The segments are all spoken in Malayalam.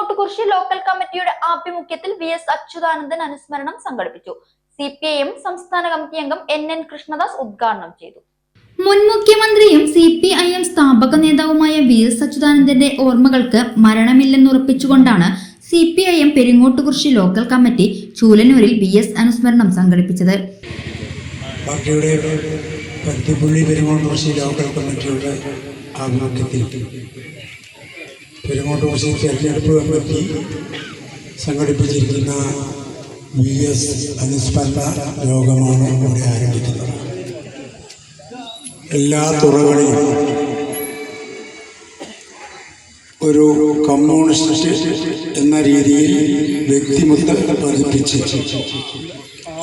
പെരിങ്ങോട്ടുകുറിശി ലോക്കൽ കമ്മിറ്റിയുടെ ആഭിമുഖ്യത്തിൽ വി എസ് അച്യുതാനന്ദൻ അനുസ്മരണം സംഘടിപ്പിച്ചു. സി പി ഐ എം സംസ്ഥാന കമ്മിറ്റി അംഗം എൻ എൻ കൃഷ്ണദാസ് ഉദ്ഘാടനം ചെയ്തു. മുൻ മുഖ്യമന്ത്രിയും സി പി ഐ എം സ്ഥാപക നേതാവുമായ വി എസ് അച്യുതാനന്ദന്റെ ഓർമ്മകൾക്ക് മരണമില്ലെന്നുറപ്പിച്ചുകൊണ്ടാണ് C P I M Peringottukurissi local committee ചൂലനൂരിൽ V S അനുസ്മരണം സംഘടിപ്പിച്ചത്. പാർട്ടിയുടെ പെരുങ്ങോട്ടുകുറിശി ലോക്കൽ കമ്മിറ്റിയുടെ ആഭിമുഖ്യത്തിൽ പെരുങ്ങോട്ടുകുറിശി തെരഞ്ഞെടുപ്പ് കമ്മിറ്റി സംഘടിപ്പിച്ചിരിക്കുന്ന വി എസ് അനുസ്മരണ യോഗമാണ് ഇവിടെ ആരംഭിക്കുന്നത്. എല്ലാ തുറകളിലും ഒരു കമ്മ്യൂണിസ്റ്റ് എന്ന രീതിയിൽ വ്യക്തിമുദ്ര പതിപ്പിച്ച്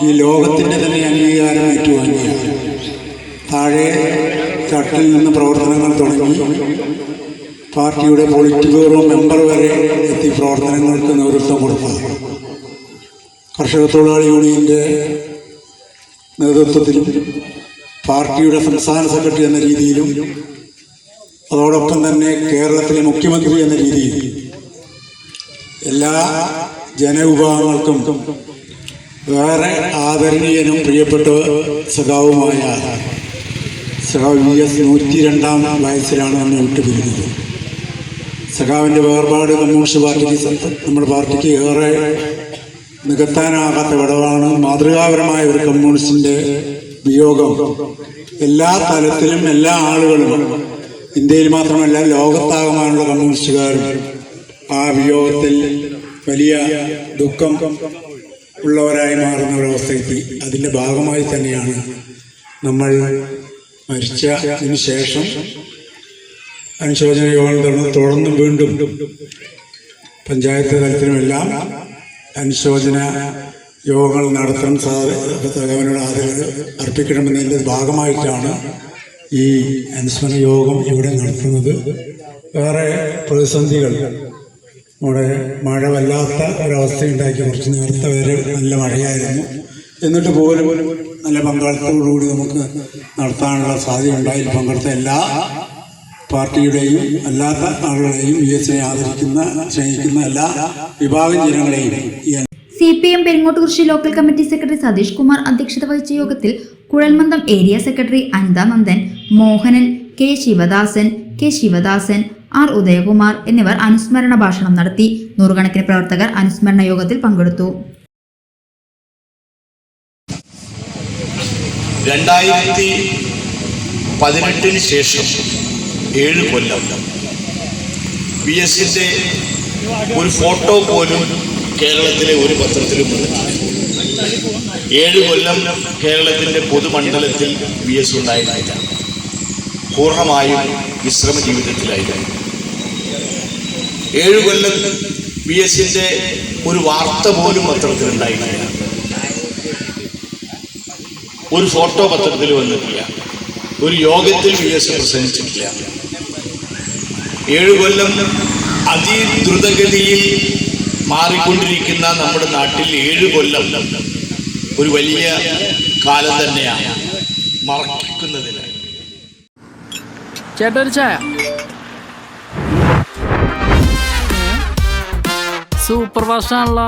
ഈ ലോകത്തിന്റെ തന്നെ അംഗീകാരം ഏറ്റുവാങ്ങിയാണ് താഴെ തട്ടിൽ നിന്ന് പ്രവർത്തനങ്ങൾ തുടങ്ങി പാർട്ടിയുടെ പോളിറ്റ് ബ്യൂറോ മെമ്പർ വരെ എത്തി പ്രവർത്തനങ്ങൾക്ക് നേതൃത്വം കൊടുത്ത. കർഷക തൊഴിലാളി യൂണിയന്റെ നേതൃത്വത്തിലും പാർട്ടിയുടെ സംസ്ഥാന സെക്രട്ടറി എന്ന രീതിയിലും അതോടൊപ്പം തന്നെ കേരളത്തിലെ മുഖ്യമന്ത്രി എന്ന രീതിയിൽ എല്ലാ ജനവിഭാഗങ്ങൾക്കും വേറെ ആദരണീയനും പ്രിയപ്പെട്ട സഖാവുമായ സഖാവ് വി എസ് നൂറ്റി രണ്ടാം വയസ്സിലാണ് എന്നെ വിട്ടുപിരിഞ്ഞത്. സഖാവിന്റെ വേർപാട് കമ്മ്യൂണിസ്റ്റ് പാർട്ടിക്ക് നമ്മുടെ പാർട്ടിക്ക് ഏറെ നികത്താനാകാത്ത വിടവാണ്. മാതൃകാപരമായ ഒരു കമ്മ്യൂണിസ്റ്റിന്റെ വിയോഗം എല്ലാ തലത്തിലും എല്ലാ ആളുകളും ഇന്ത്യയിൽ മാത്രമല്ല ലോകത്താകമാനുള്ള കമ്മ്യൂണിസ്റ്റുകാരും ആ വിയോഗത്തിൽ വലിയ ദുഃഖം ഉള്ളവരായി മാറുന്ന ഒരവസ്ഥയെത്തി അതിന്റെ ഭാഗമായി തന്നെയാണ് നമ്മൾ മരിച്ചതിന് ശേഷം അനുശോചന യോഗങ്ങൾ തുടർന്ന് തുടർന്നും വീണ്ടും പഞ്ചായത്ത് തലത്തിലുമെല്ലാം അനുശോചന യോഗങ്ങൾ നടത്താൻ സാധനോട് ആദരവ് അർപ്പിക്കണമെന്നതിന്റെ ഭാഗമായിട്ടാണ് ഈ അനുസ്മരണ യോഗം ഇവിടെ നടത്തുന്നത്. വേറെ പ്രതിസന്ധികൾ നമ്മുടെ മഴ വല്ലാത്ത ഒരവസ്ഥയുണ്ടാക്കി കുറച്ച് നേരത്തെ വരെ നല്ല മഴയായിരുന്നു. എന്നിട്ട് പോലും നല്ല പങ്കാളിത്തോടുകൂടി നമുക്ക് നടത്താനുള്ള സാധ്യത ഉണ്ടായി പങ്കെടുത്ത എല്ലാ പാർട്ടിയുടെയും അല്ലാത്ത ആളുകളെയും യു എസിനെ ആദരിക്കുന്ന സ്നേഹിക്കുന്ന എല്ലാ വിഭാഗം ജനങ്ങളെയും C P M Peringottukurissi local committee secretary Satheesh Kumar അധ്യക്ഷത വഹിച്ച യോഗത്തിൽ കുഴൽമന്ദം area secretary Anitha Nandan Mohanan K Sivadasan K Sivadasan R Udayakumar എന്നിവർ അനുസ്മരണ ഭാഷണം നടത്തി നൂറുകണക്കിന് പ്രവർത്തകർ അനുസ്മരണ യോഗത്തിൽ പങ്കെടുത്തു. രണ്ടായിരത്തി പതിനെട്ടിന് ശേഷം ഏഴ് കൊല്ലം. പി എസിന്റെ ഒരു ഫോട്ടോ പോലും കേരളത്തിലെ ഒരു പത്രത്തിലും ഏഴ് കൊല്ലം കേരളത്തിന്റെ പൊതുമണ്ഡലത്തിൽ പി എസ് ഉണ്ടായിരുന്നില്ല. പൂർണമായും വിശ്രമ ജീവിതത്തിലായിരുന്നു. ഏഴ് കൊല്ലം പി എസിന്റെ ഒരു വാർത്ത പോലും പത്രത്തിൽ ഉണ്ടായിരുന്നില്ല. ഒരു ഫോട്ടോ പത്രത്തിൽ വന്നിട്ടില്ല. ഒരു യോഗത്തിൽ വി എസ് പ്രസംഗിച്ചിട്ടില്ല. ഏഴു കൊല്ലം അതിദ്രുതഗതിയിൽ മാറിക്കൊണ്ടിരിക്കുന്ന നമ്മുടെ നാട്ടിൽ ഏഴു കൊല്ലം ഒരു വലിയ കാലം തന്നെയാണ് മറക്കുന്നതിന്. ചേട്ടാ ഒരു ചായ. സൂപ്പർ ഫാസ്റ്റ് ആണല്ലോ